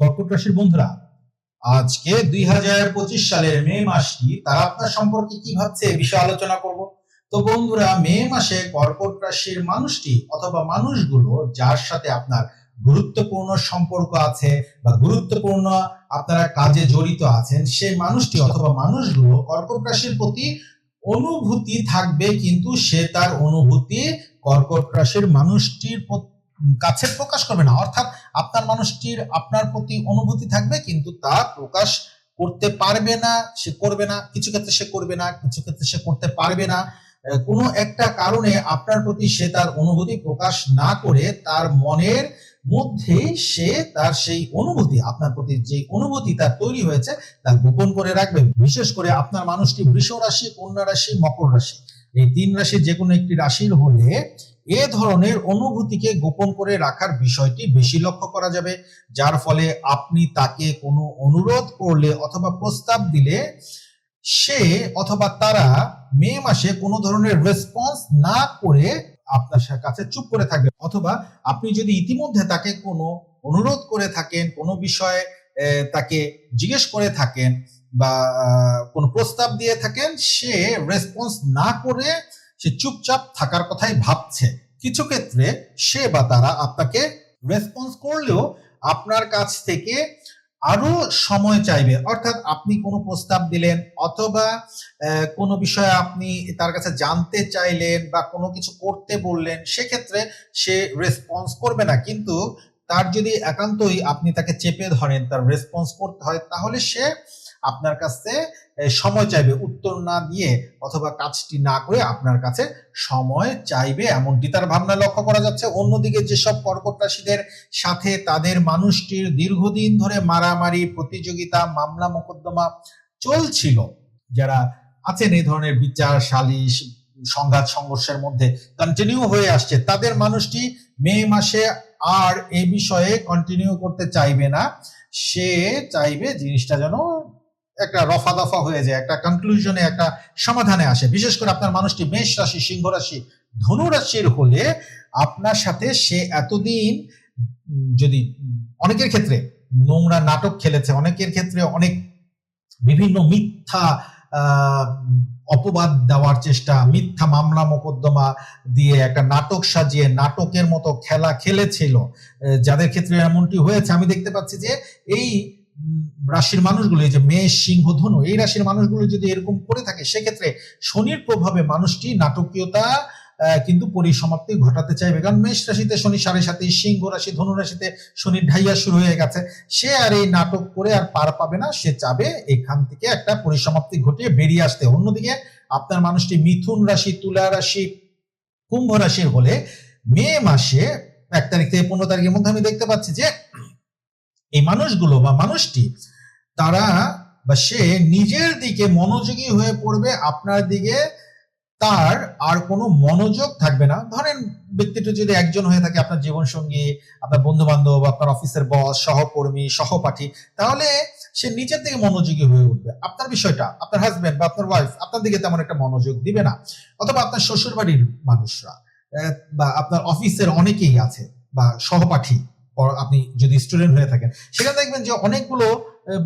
কর্কট রাশির বন্ধুরা, আজকে দুই হাজার পঁচিশ সালের মে মাসটি তারা আপনার সম্পর্কে কি ভাবছে বিষয়ে আলোচনা করব। তো বন্ধুরা, মে মাসে কর্কট রাশির মানুষটি অথবা মানুষগুলো যার সাথে আপনার গুরুত্বপূর্ণ সম্পর্ক আছে বা গুরুত্বপূর্ণ আপনারা কাজে জড়িত আছেন সেই মানুষটি অথবা মানুষগুলো কর্কট রাশির প্রতি অনুভূতি থাকবে, কিন্তু সে তার অনুভূতি কর্কট রাশির মানুষটির প্রতি কাছে প্রকাশ করবে না। অর্থাৎ আপনার মানুষটির আপনার প্রতি অনুভূতি থাকবে, কিন্তু তা প্রকাশ করতে পারবে না, সে করবে না, কিছু ক্ষেত্রে সে করবে না, কিছু ক্ষেত্রে সে করতে পারবে না। কোনো একটা কারণে আপনার প্রতি সে তার অনুভূতি প্রকাশ না করে, তার মনের মধ্যে সে তার সেই অনুভূতি, আপনার প্রতি যে অনুভূতি তার তৈরি হয়েছে তা গোপন করে রাখবে। বিশেষ করে আপনার মানুষটি বৃষ রাশি, কন্যা রাশি, মকর রাশি। এই তিন রাশি যে কোনো একটি রাশির হলে এ ধরনের অনুভূতিকে গোপন করে রাখার বিষয়টি বেশি লক্ষ্য করা যাবে, যার ফলে আপনি তাকে কোনো অনুরোধ করলে অথবা প্রস্তাব দিলে সে অথবা তারা মে মাসে কোনো ধরনের রেসপন্স না করে আপনার কাছে চুপ করে থাকবে। অথবা আপনি যদি ইতিমধ্যে তাকে কোনো অনুরোধ করে থাকেন, কোনো বিষয়ে তাকে জিজ্ঞেস করে থাকেন বা কোনো প্রস্তাব দিয়ে থাকেন, সে রেসপন্স না করে সে চুপচাপ থাকার কথাই ভাবছে। কিছু ক্ষেত্রে সে বা তারা আপনাকে রেসপন্স করলেও আপনার কাছ থেকে আরও সময় চাইবে। অর্থাৎ আপনি কোনো প্রস্তাব দিলেন অথবা কোনো বিষয়ে আপনি তার কাছে জানতে চাইলেন বা কোনো কিছু করতে বললেন, সেক্ষেত্রে সে রেসপন্স করবে না। কিন্তু তার যদি একান্তই আপনি তাকে চেপে ধরেন, তার রেসপন্স করতে হয়, তাহলে সে আপনার কাছে সময় চাইবে, উত্তর না দিয়ে অথবা কাজটি না করে আপনার কাছে সময় চাইবে। এমনটি তার ভাবনা লক্ষ্য করা যাচ্ছে। অন্যদিকে যেসব কর্কট রাশিদের সাথে তাদের মানুষটির দীর্ঘদিন ধরে মারামারি, প্রতিযোগিতা, মামলা মোকদ্দমা চলছিল, যারা আছেন এই ধরনের বিচার, সালিশ, সংঘাত, সংঘর্ষের মধ্যে কন্টিনিউ হয়ে আসছে, তাদের মানুষটি মে মাসে আর এই বিষয়ে কন্টিনিউ করতে চাইবে না। সে চাইবে জিনিসটা যেন একটা রফা দফা হয়ে যায়, একটা কনক্লুশনে একটা সমাধানে আসে। বিশেষ করে আপনার মানুষটি মেষ রাশি, সিংহ রাশি, ধনু রাশির হলে আপনার সাথে সে এতদিন যদি অনেকের ক্ষেত্রে নোংরা নাটক খেলেছে, অনেকের ক্ষেত্রে অনেক বিভিন্ন মিথ্যা অপবাদ দেওয়ার চেষ্টা, মিথ্যা মামলা মোকদ্দমা দিয়ে একটা নাটক সাজিয়ে নাটকের মতো খেলা খেলেছিল। যাদের ক্ষেত্রে এমনটি হয়েছে, আমি দেখতে পাচ্ছি যে এই রাশির মানুষগুলো, এই যে মেষ, সিংহ, ধনু, এই রাশির মানুষগুলো যদি এরকম করে থাকে, সেক্ষেত্রে শনির প্রভাবে মানুষটি নাটকীয়তা কিন্তু পরিসমাপ্তি ঘটাতে চাইবে। কারণ মেষ রাশিতে শনি সাড়ে সাথে, সিংহ রাশি, ধনু রাশিতে শনির ঢাইয়া শুরু হয়ে গেছে। সে আর এই নাটক করে আর পার পাবে না, সে চাবে এখান থেকে একটা পরিসমাপ্তি ঘটিয়ে বেরিয়ে আসতে। অন্যদিকে আপনার মানুষটি মিথুন রাশি, তুলা রাশি, কুম্ভ রাশির হলে মে মাসে এক তারিখ থেকে পনেরো তারিখের মধ্যে আমি দেখতে পাচ্ছি যে এই মানুষগুলো বা মানুষটি, তারা বা সে নিজের দিকে মনোযোগী হয়ে পড়বে, আপনার দিকে তার আর কোনো মনোযোগ থাকবে না। ধরেন ব্যক্তিটা যদি একজন হয়ে থাকে আপনার জীবন সঙ্গী আপনার বন্ধু বান্ধব আপনার অফিসের বস, সহকর্মী, সহপাঠী, তাহলে সে নিজের দিকে মনোযোগী হয়ে উঠবে। আপনার বিষয়টা, আপনার হাজবেন্ড বা আপনার ওয়াইফ আপনার দিকে তেমন একটা মনোযোগ দিবে না। অথবা আপনার শ্বশুর বাড়ির মানুষরা বা আপনার অফিসের অনেকেই আছে, বা সহপাঠী আপনি যদি স্টুডেন্ট হয়ে থাকেন, সেখানে দেখবেন যে অনেকগুলো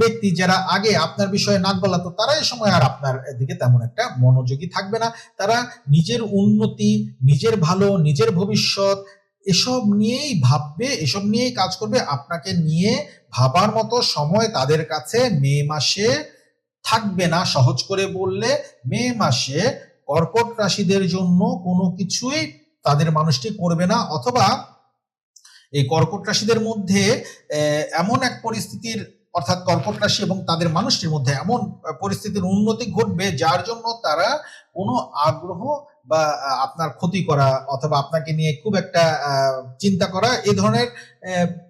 ব্যক্তি যারা আগে আপনার বিষয়ে নাক গলাতো, তারা এই সময় আর আপনার দিকে তেমন একটা মনোযোগী থাকবে না। তারা নিজের উন্নতি, নিজের ভালো, নিজের ভবিষ্যৎ, এসব নিয়েই ভাববে, এসব নিয়েই কাজ করবে। আপনাকে নিয়ে ভাবার মতো সময় তাদের কাছে মে মাসে থাকবে না। সহজ করে বললে, মে মাসে কর্কট রাশিদের জন্য কোনো কিছুই তাদের মানুষটি করবে না। অথবা এই কর্কট রাশিদের মধ্যে এমন এক পরিস্থিতির, অর্থাৎ কর্কট রাশি এবং তাদের মানুষটির মধ্যে এমন পরিস্থিতির উন্নতি ঘটবে যার জন্য তারা কোনো আগ্রহ বা আপনার ক্ষতি করা অথবা আপনাকে নিয়ে খুব একটা চিন্তা করা এই ধরনের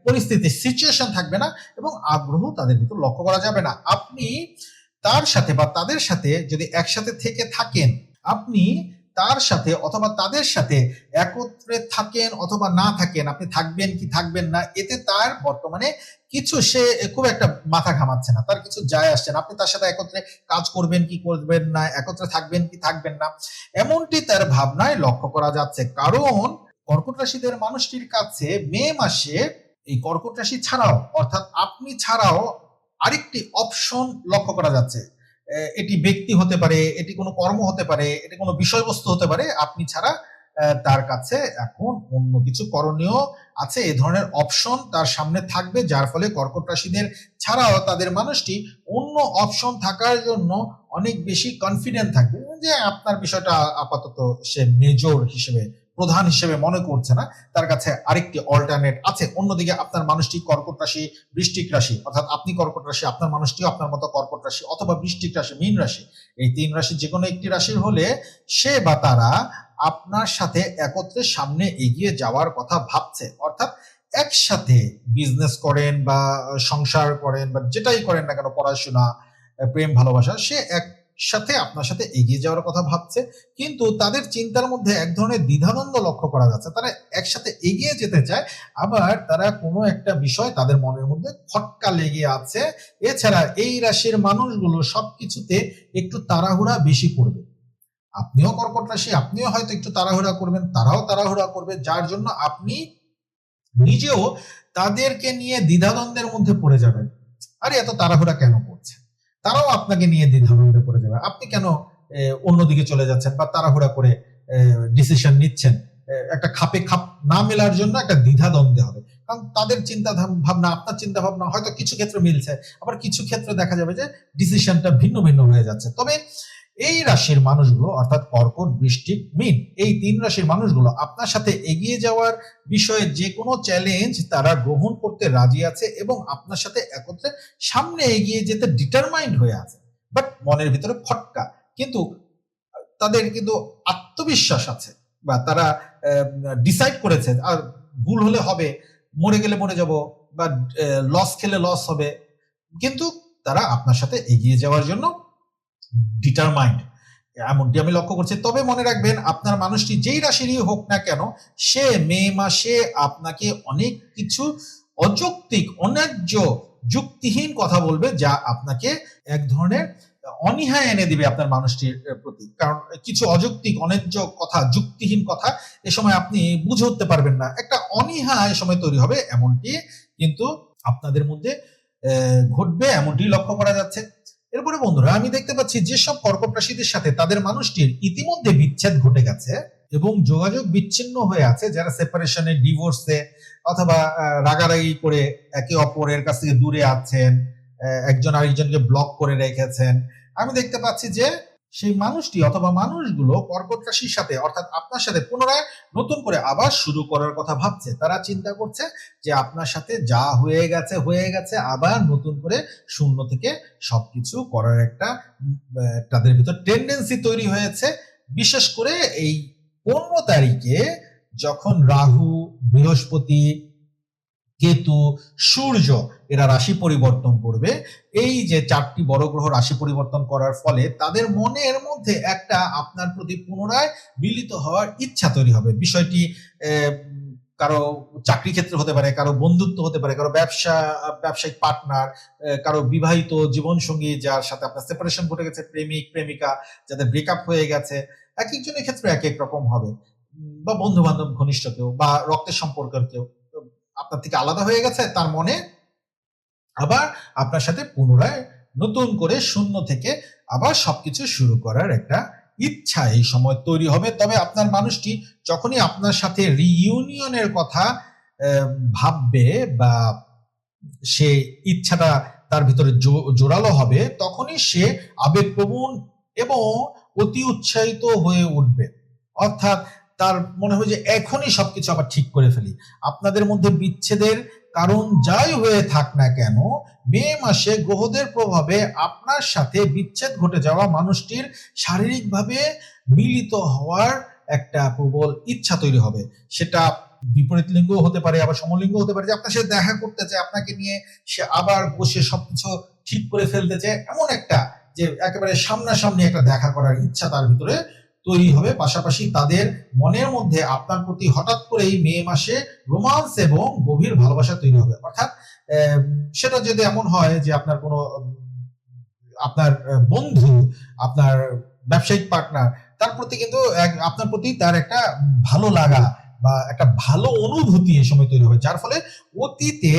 পরিস্থিতি সিচুয়েশন থাকবে না এবং আগ্রহ তাদের ভিতর লক্ষ্য করা যাবে না। আপনি তার সাথে বা তাদের সাথে যদি একসাথে থেকে থাকেন, আপনি তার সাথে অথবা তাদের সাথে একত্রে থাকেন অথবা না থাকেন, আপনি থাকবেন কি থাকবেন না, এতে তার বর্তমানে কিছু সে খুব একটা মাথা ঘামাচ্ছে না, তার কিছু যায় আসছে না। আপনি তার সাথে একত্রে কাজ করবেন কি করবেন না, একত্রে থাকবেন কি থাকবেন না, এমনটি তার ভাবনায় লক্ষ্য করা যাচ্ছে। কারণ কর্কট রাশিদের মানুষটির কাছে মে মাসে এই কর্কট রাশি ছাড়াও, অর্থাৎ আপনি ছাড়াও আরেকটি অপশন লক্ষ্য করা যাচ্ছে। এটি ব্যক্তি হতে পারে, এটি কোনো কর্ম হতে পারে, এটি কোনো বিষয়বস্তু হতে পারে, আপনি ছাড়া তার কাছে এখন অন্য কিছু করণীয় আছে, এ ধরনের অপশন তার সামনে থাকবে, যার ফলে কর্কট রাশিদের ছাড়াও তাদের মানুষটি অন্য অপশন থাকার জন্য অনেক বেশি কনফিডেন্ট থাকবে। যে আপনার বিষয়টা আপাতত সে মেজর হিসেবে প্রধান হিসেবে মনে করছে না, তার কাছে আরেকটি অল্টারনেট আছে। অন্যদিকে আপনার মানুষটি কর্কট রাশি, বৃষ্টিক রাশি, অর্থাৎ আপনি কর্কট রাশি, আপনার মানুষটিও আপনার মতো কর্কট রাশি অথবা বৃষ্টিক রাশি, মীন রাশি। এই তিন রাশি যে কোনো একটি রাশির হলে সে বা তারা আপনার সাথে একত্রে সামনে এগিয়ে যাওয়ার কথা ভাবছে। অর্থাৎ একসাথে বিজনেস করেন বা সংসার করেন বা যেটাই করেন না কেন, পড়াশোনা, প্রেম, ভালোবাসা, সে একসাথে আপনার সাথে এগিয়ে যাওয়ার কথা ভাবছে, কিন্তু তাদের চিন্তার মধ্যে এক ধরনের দ্বিধানন্দ লক্ষ্য করা যাচ্ছে। তারা একসাথে এগিয়ে যেতে চায়, আবার তারা কোনো একটা বিষয় তাদের মনের মধ্যে খটকা লেগে আছে। এছাড়া এই রাশির মানুষগুলো সবকিছুতে একটু তাড়াহুড়া বেশি করবে। আপনিও কর্কট রাশি, আপনিও হয়তো একটু তাড়াহুড়া করবেন, তারাও তাড়াহুড়া করবে, যার জন্য আপনি নিজেও তাদেরকে নিয়ে দ্বিধাদ্বন্দ্বের মধ্যে পড়ে যাবেন। আরে এত তাড়াহুড়া কেন করছে তারাও আপনাকে নিয়ে দ্বিধাদ্বন্দ্বে পড়ে যাবে। আপনি কেন অন্যদিকে চলে যাচ্ছেন বা তাড়াহুড়া করে ডিসিশন নিচ্ছেন? একটা খাপে খাপ না মেলার জন্য একটা দ্বিধা দ্বন্দ্বে হবে। কারণ তাদের চিন্তা ভাবনা আপনার চিন্তা ভাবনা হয়তো কিছু ক্ষেত্রে মিলছে, আবার কিছু ক্ষেত্রে দেখা যাবে যে ডিসিশনটা ভিন্ন ভিন্ন হয়ে যাচ্ছে। তবে এই রাশির মানুষগুলো, অর্থাৎ কর্কট বৃষ্টিক, মিন, এই তিন রাশির মানুষগুলো আপনার সাথে এগিয়ে যাওয়ার বিষয়ে যে কোনো চ্যালেঞ্জ তারা গ্রহণ করতে রাজি আছে এবং আপনার সাথে একত্রে সামনে এগিয়ে যেতে ডিটারমাইন্ড হয়ে আছে। বাট মনের ভিতরে খটকা কিন্তু তাদের কিন্তু আত্মবিশ্বাস আছে বা তারা ডিসাইড করেছে, আর ভুল হলে হবে, মরে গেলে মরে যাব বা লস খেলে লস হবে। কিন্তু তারা আপনার সাথে এগিয়ে যাওয়ার জন্য ডিটারমাইন্ড এমনটি আমি লক্ষ্য করছি। তবে মনে রাখবেন, আপনার মানুষটি যেই রাশিরই হোক না কেন, সে মে মাসে আপনাকে অনেক কিছু অযৌক্তিক, অন্যায্য, যুক্তিহীন কথা বলবে যা আপনাকে এক ধরনের অনীহা এনে দিবে আপনার মানুষটির প্রতি। কারণ কিছু অযৌক্তিক, অন্যায্য কথা, যুক্তিহীন কথা এ সময় আপনি বুঝে উঠতে পারবেন না। একটা অনীহা এ সময় তৈরি হবে, এমনটি কিন্তু আপনাদের মধ্যে ঘটবে, এমনটি লক্ষ্য করা যাচ্ছে। এরপরে বন্ধুরা, আমি দেখতে পাচ্ছি যেসব কর্কট রাশিদের সাথে তাদের মানুষটির ইতিমধ্যে বিচ্ছেদ ঘটে গেছে এবং যোগাযোগ বিচ্ছিন্ন হয়ে আছে, যারা সেপারেশনে ডিভোর্সে অথবা রাগারাগি করে একে অপরের কাছ থেকে দূরে আছেন একজন আরেকজনকে ব্লক করে রেখেছেন। আমি দেখতে পাচ্ছি যে সেই মানুষটি অথবা মানুষগুলো কর্কট রাশির সাথে, অর্থাৎ আপনার সাথে পুনরায় নতুন করে আবার শুরু করার কথা ভাবছে। তারা চিন্তা করছে যে আপনার সাথে যা হয়ে গেছে হয়ে গেছে, আবার নতুন করে শূন্য থেকে সবকিছু করার একটা তাদের ভিতর টেন্ডেন্সি তৈরি হয়েছে। বিশেষ করে এই পনেরো তারিখে যখন রাহু, বৃহস্পতি, কেতু, সূর্য এরা রাশি পরিবর্তন করবে। এই যে চারটি বড় গ্রহ রাশি পরিবর্তন করার ফলে তাদের মনের মধ্যে একটা আপনার প্রতি পুনরায় মিলিত হওয়ার ইচ্ছা তৈরি হবে। বিষয়টি কারও চাকরি ক্ষেত্রে হতে পারে, কারও বন্ধুত্ব হতে পারে, কারও ব্যবসা, ব্যবসায়িক পার্টনার কারও বিবাহিত জীবন সঙ্গী যার সাথে আপনার সেপারেশন ঘটে গেছে, প্রেমিক, প্রেমিকা যাদের ব্রেকআপ হয়ে গেছে, এক একজনের ক্ষেত্রে এক এক রকম হবে। বা বন্ধু বান্ধব ঘনিষ্ঠ কেউ বা রক্তের সম্পর্কের কেউ, আপনার থেকে আলাদা হয়ে গেছে, তার মনে আবার আপনার সাথে পুনরায় নতুন করে শূন্য থেকে আবার সবকিছু শুরু করার একটা ইচ্ছা এই সময় তৈরি হবে। তবে আপনার মানুষটি যখনই আপনার সাথে রিইউনিয়নের কথা ভাববে বা সে ইচ্ছাটা তার ভিতরে জোরালো হবে, তখনই সে আবেগপ্রবণ এবং অতি উৎসাহিত হয়ে উঠবে। অর্থাৎ তার মনে হয় যে এখনই সবকিছু আবার ঠিক করে ফেলি। আপনাদের মধ্যে বিচ্ছেদের কারণ যাই হয়ে থাক না কেন, মে মাসে গ্রহদের প্রভাবে আপনার সাথে বিচ্ছেদ ঘটে যাওয়া মানুষটির শারীরিকভাবে মিলিত হওয়ার একটা প্রবল ইচ্ছা তৈরি হবে। সেটা বিপরীত লিঙ্গ হতে পারে, আবার সমলিঙ্গ হতে পারে যে আপনার সাথে দেখা করতে চায়, আপনাকে নিয়ে সে আবার বসে সবকিছু ঠিক করে ফেলতে চায়, এমন একটা যে একেবারে সামনাসামনি একটা দেখা করার ইচ্ছা তার ভিতরে তৈরি হবে। পাশাপাশি তাদের মনের মধ্যে আপনার প্রতি হঠাৎ করেই মে মাসে রোমান্স এবং গভীর ভালোবাসা তৈরি হবে। অর্থাৎ সেটা যদি এমন হয় যে আপনার কোনো, আপনার বন্ধু, আপনার ব্যবসায়িক পার্টনার তার প্রতি কিন্তু আপনার প্রতি তার একটা ভালো লাগা বা একটা ভালো অনুভূতি এই সময় তৈরি হবে। যার ফলে অতীতে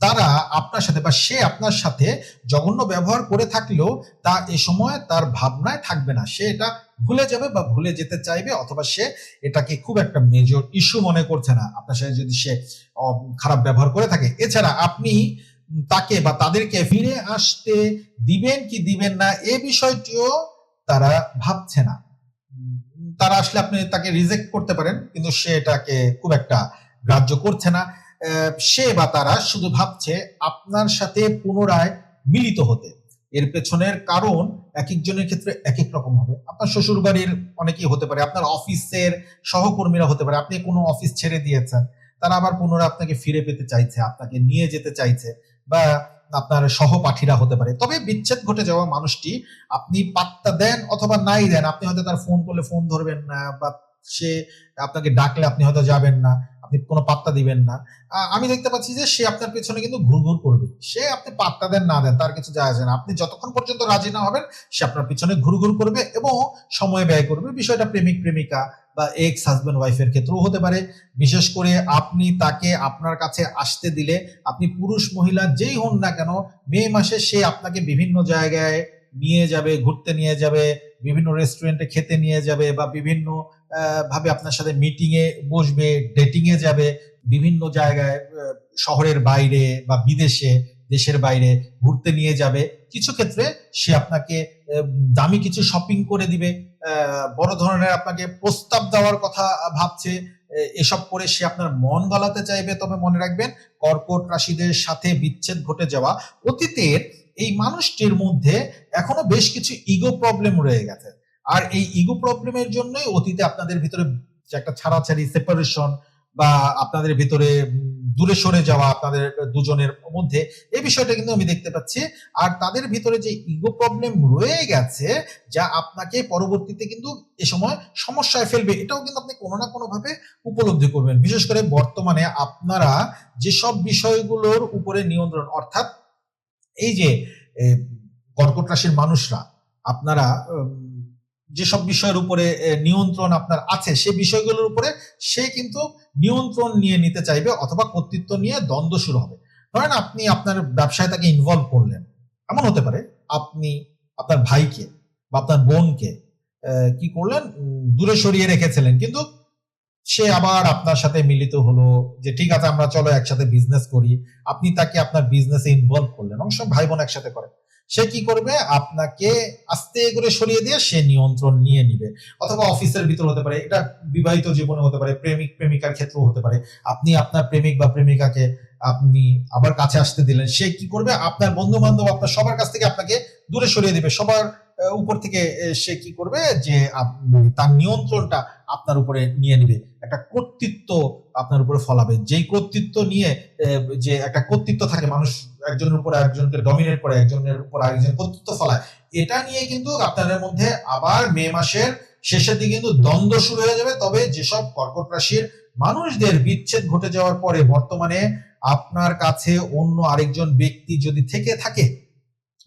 তারা আপনার সাথে বা সে আপনার সাথে জঘন্য ব্যবহার করে থাকলেও তা এ সময় তার ভাবনায় থাকবে না। সে এটা ভুলে যাবে বা ভুলে যেতে চাইবে অথবা সে এটাকে খুব একটা মেজর ইস্যু মনে করছে না। আপনার সাথে যদি সে খারাপ ব্যবহার করে থাকে, এছাড়া আপনি তাকে বা তাদেরকে ফিরে আসতে দিবেন কি দিবেন না, এ বিষয়টিও তারা ভাবছে না। তারা আসলে আপনি তাকে রিজেক্ট করতে পারেন, কিন্তু সে এটাকে খুব একটা গ্রাহ্য করছে না। সে বা তারা শুধু ভাবছে আপনার সাথে পুনরায় মিলিত হতে। এর পেছনের কারণ এক একজনের ক্ষেত্রে এক এক রকম হবে। আপনার শ্বশুর বাড়ির অনেকেই হতে পারে, আপনার অফিসের সহকর্মীরা হতে পারে, আপনি কোনো অফিস ছেড়ে দিয়েছেন, তারা আবার পুনরায় আপনাকে ফিরে পেতে চাইছে, আপনাকে নিয়ে যেতে চাইছে বা আপনার সহপাঠীরা হতে পারে। তবে বিচ্ছেদ ঘটে যাওয়া মানুষটি আপনি পাত্তা দেন অথবা নাই দেন, আপনি হয়তো তার ফোন করলে ফোন ধরবেন না বা সে আপনাকে ডাকলে আপনি হয়তো যাবেন না, আপনি কোনো পাত্তা দিবেন না। আমি দেখতে পাচ্ছি যে সে আপনার পেছনে কিন্তু ঘুরঘুর করবে। সে আপনি পাত্তা দেন, না দেন, তার কিছু যায় আসে না। আপনি যতক্ষণ পর্যন্ত রাজি না হবেন, সে আপনার পিছনে ঘুরঘুর করবে এবং সময় ব্যয় করবে। বিষয়টা প্রেমিক, প্রেমিকা বা এক্স হাজবেন্ড ওয়াইফের ক্ষেত্রেও হতে পারে। বিশেষ করে আপনি তাকে আপনার কাছে আসতে দিলে, আপনি পুরুষ, মহিলা যেই হন না কেন, মে মাসে সে আপনাকে বিভিন্ন জায়গায় নিয়ে যাবে, ঘুরতে নিয়ে যাবে, বিভিন্ন রেস্টুরেন্টে খেতে নিয়ে যাবে বা বিভিন্ন ভাবে আপনার সাথে মিটিং এ বসবে ডেটিং এ যাবে, বিভিন্ন জায়গায় শহরের বাইরে বা বিদেশে, দেশের বাইরে ঘুরতে নিয়ে যাবে। কিছু ক্ষেত্রে সে আপনাকে দামি কিছু শপিং করে দিবে। বড় ধরনের আপনাকে প্রস্তাব দেওয়ার কথা ভাবছে। এসব করে সে আপনার মন গলাতে চাইবে, তবে মনে রাখবেন, কর্কট রাশিদের সাথে বিচ্ছেদ ঘটে যাওয়া অতীতের এই মানুষটির মধ্যে এখনও বেশ কিছু ইগো প্রবলেম রয়ে গেছে। আর এই ইগো প্রবলেমের জন্যই অতীতে আপনাদের ভিতরে যে একটা ছাড়াছাড়ি সেপারেশন বা আপনাদের ভিতরে দূরে সরে যাওয়া আপনাদের দুজনের মধ্যে, এই বিষয়টা কিন্তু আমি দেখতে পাচ্ছি। আর তাদের ভিতরে যে ইগো প্রবলেম রয়ে গেছে, যা আপনাকে পরবর্তীতে কিন্তু এ সময় সমস্যায় ফেলবে, এটাও কিন্তু আপনি কোনো না কোনো ভাবে উপলব্ধি করবেন। বিশেষ করে বর্তমানে আপনারা যেসব বিষয়গুলোর উপরে নিয়ন্ত্রণ, অর্থাৎ এই যে কর্কট রাশির মানুষরা, আপনারা যেসব বিষয়ের উপরে নিয়ন্ত্রণ আপনার আছে, সে বিষয়গুলোর উপরে সে কিন্তু নিয়ন্ত্রণ নিয়ে নিতে চাইবে অথবা কর্তৃত্ব নিয়ে দ্বন্দ্ব শুরু হবে। ধরেন আপনি আপনার ব্যবসায় তাকে ইনভলভ করলেন। এমন হতে পারে আপনি আপনার ভাইকে বা আপনার বোনকে কি করলেন? দূরে সরিয়ে রেখেছিলেন। কিন্তু সে আবার আপনার সাথে মিলিত হলো যে, ঠিক আছে, আমরা চলো একসাথে বিজনেস করি। আপনি তাকে আপনার বিজনেসে ইনভলভ করলেন। সময় ভাই বোন একসাথে করে। সে কি করবে? আপনাকে আস্তে করে সরিয়ে দিয়ে সে নিয়ন্ত্রণ নিয়ে নিবে। অথবা অফিসের ভিতর হতে পারে, এটা বিবাহিত জীবনে হতে পারে, প্রেমিক, প্রেমিকার ক্ষেত্রেও হতে পারে। আপনি আপনার প্রেমিক বা প্রেমিকাকে আপনি আবার কাছে আসতে দিলেন, সে কি করবে? আপনার বন্ধু বান্ধব আপনার সবার কাছ থেকে আপনাকে দূরে সরিয়ে দিবে। সবার উপর থেকে সে কি করবে? যে তার নিয়ন্ত্রণটা আপনার উপরে নিয়ে নিবে। একটা কর্তৃত্ব আপনার উপরে ফলাবে। যেই কর্তৃত্ব নিয়ে যে একটা কর্তৃত্ব থাকে মানুষ একজনের উপর একজনকে ডমিনেট করে, একজনের উপর আরেকজন কর্তৃত্ব ফলায় এটা নিয়ে কিন্তু আপনাদের মধ্যে আবার মে মাসের শেষের দিকে কিন্তু দ্বন্দ্ব শুরু হয়ে যাবে। তবে যেসব কর্কট রাশির মানুষদের বিচ্ছেদ ঘটে যাওয়ার পরে বর্তমানে আপনার কাছে অন্য আরেকজন ব্যক্তি যদি থেকে থাকে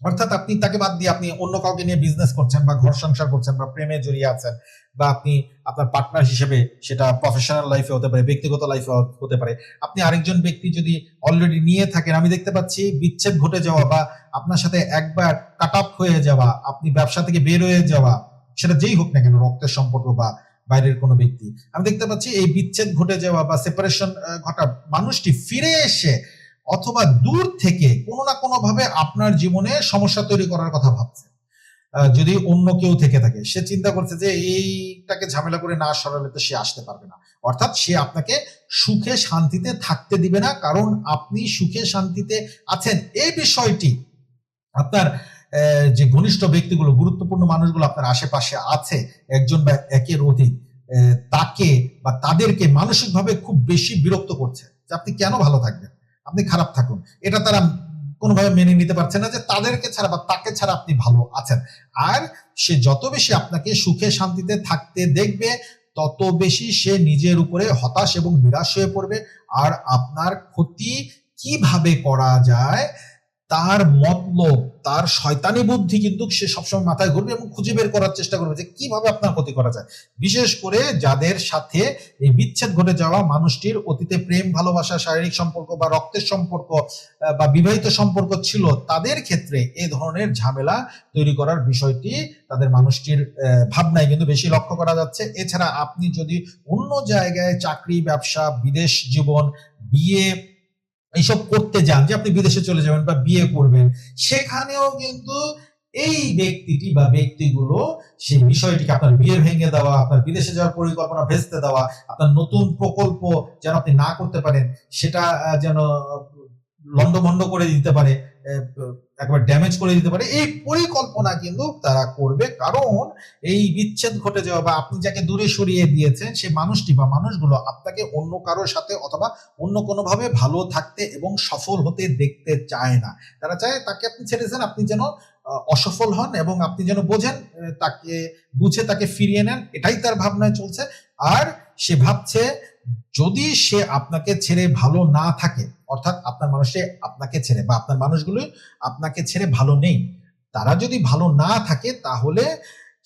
অর্থাৎ আপনি তাকে বাদ দিয়ে আপনি অন্য কাউকে নিয়ে বিজনেস করছেন বা ঘর সংসার করছেন বা প্রেমে জড়িয়ে আছেন বা আপনি আপনার পার্টনার হিসেবে সেটা প্রফেশনাল লাইফে হতে পারে, ব্যক্তিগত লাইফে হতে পারে, আপনি আরেকজন ব্যক্তি যদি অলরেডি নিয়ে থাকেন, আমি দেখতে পাচ্ছি বিচ্ছেদ ঘটে যাওয়া বা আপনার সাথে একবার কাট আপ হয়ে যাওয়া, আপনি ব্যবসা থেকে বের হয়ে যাওয়া, সেটা যেই হোক না কেন রক্তের সম্পর্ক বা বাইরের কোনো ব্যক্তি, আমি দেখতে পাচ্ছি এই বিচ্ছেদ ঘটে যাওয়া বা সেপারেশন ঘটা মানুষটি ফিরে এসে অথবা দূর থেকে কোনো না কোনো ভাবে আপনার জীবনে সমস্যা তৈরি করার কথা ভাবছে। যদি অন্য কেউ থেকে থাকে, সে চিন্তা করছে যে এইটাকে ঝামেলা করে না সরালে তো সে আসতে পারবে না। অর্থাৎ সে আপনাকে সুখে শান্তিতে থাকতে দিবে না, কারণ আপনি সুখে শান্তিতে আছেন। এই বিষয়টি আপনার যে ঘনিষ্ঠ ব্যক্তিগুলো, গুরুত্বপূর্ণ মানুষগুলো আপনার আশেপাশে আছে, একজন বা একের অধিক তাকে বা তাদেরকে মানসিকভাবে খুব বেশি বিরক্ত করছে যে আপনি কেন ভালো থাকবেন? আপনি খারাপ থাকুন। এটা তারা কোনোভাবে মেনে নিতে পারছে না যে তাদেরকে ছাড়া বা তাকে ছাড়া আপনি ভালো আছেন। আর সে যত বেশি আপনাকে সুখে, শান্তিতে থাকতে দেখবে, তত বেশি সে নিজের উপরে হতাশ এবং নিরাশ হয়ে পড়বে। আর আপনার ক্ষতি কীভাবে করা যায়, তার মতলব তার শয়তানি বুদ্ধি কিন্তু সে সবসময় মাথায় ঘুরবে এবং খুঁজে বের করার চেষ্টা করবে যে কীভাবে আপনার ক্ষতি করা যায়। বিশেষ করে যাদের সাথে এই বিচ্ছেদ ঘটে যাওয়া মানুষটির অতীতে প্রেম, ভালোবাসা, শারীরিক সম্পর্ক বা রক্তের সম্পর্ক বা বিবাহিত সম্পর্ক ছিল, তাদের ক্ষেত্রে এ ধরনের ঝামেলা তৈরি করার বিষয়টি তাদের মানুষটির ভাবনায় কিন্তু বেশি লক্ষ্য করা যাচ্ছে। এছাড়া আপনি যদি অন্য জায়গায় চাকরি, ব্যবসা, বিদেশ জীবন, বিয়ে এইসব করতে যান, যে আপনি বিদেশে চলে যাবেন বা বিয়ে করবেন, সেখানেও কিন্তু এই ব্যক্তিটি বা ব্যক্তিগুলো সেই বিষয়টিকে আপনার বিয়ে ভেঙে দেওয়া, আপনার বিদেশে যাওয়ার পরিকল্পনা ভেস্তে দেওয়া, আপনার নতুন প্রকল্প যেন আপনি না করতে পারেন, সেটা যেন লন্ডভন্ড করে দিতে পারে একবার ড্যামেজ করে দিতে পারে, এই পরিকল্পনা কিন্তু তারা করবে। কারণ এই বিচ্ছেদ ঘটে যাওয়া বা আপনি যাকে দূরে সরিয়ে দিয়েছেন, সে মানুষটি বা মানুষগুলো আপনাকে অন্য কারোর সাথে অথবা অন্য কোনোভাবে ভালো থাকতে এবং সফল হতে দেখতে চায় না। তারা চায় তাকে আপনি ছেড়েছেন আপনি যেন অসফল হন এবং আপনি যেন বোঝেন তাকে বুঝে তাকে ফিরিয়ে নেন, এটাই তার ভাবনায় চলছে। আর সে ভাবছে, যদি সে আপনাকে ছেড়ে ভালো না থাকে, অর্থাৎ মানুষে আপনাকে ছেড়ে বা আপনার মানুষগুলো আপনাকে ছেড়ে ভালো নেই। তারা যদি ভালো না থাকে তাহলে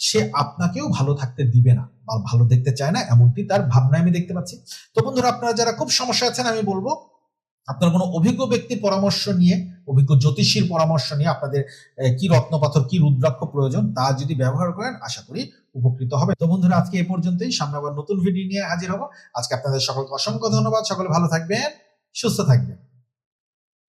সে আপনাকেও ভালো থাকতে দিবে না বা ভালো দেখতে চায় না এমনটি তার ভাবনায় আমি দেখতে পাচ্ছি। তো বন্ধুরা, আপনারা যারা খুব সমস্যা আছেন আমি বলব, আপনার কোনো অভিজ্ঞ ব্যক্তির পরামর্শ নিয়ে, অভিজ্ঞ জ্যোতিষীর পরামর্শ নিয়ে আপনাদের কি রত্নপাথর কি রুদ্রাক্ষ প্রয়োজন তা যদি ব্যবহার করেন, আশা করি উপকৃত হবে। তো বন্ধুরা, আজকে এই পর্যন্তই। সামনে আবার নতুন ভিডিও নিয়ে হাজির হব। আজকে আপনাদের সকলকে অসংখ্য ধন্যবাদ। সকলে ভালো থাকবেন, সুস্থ থাকবেন।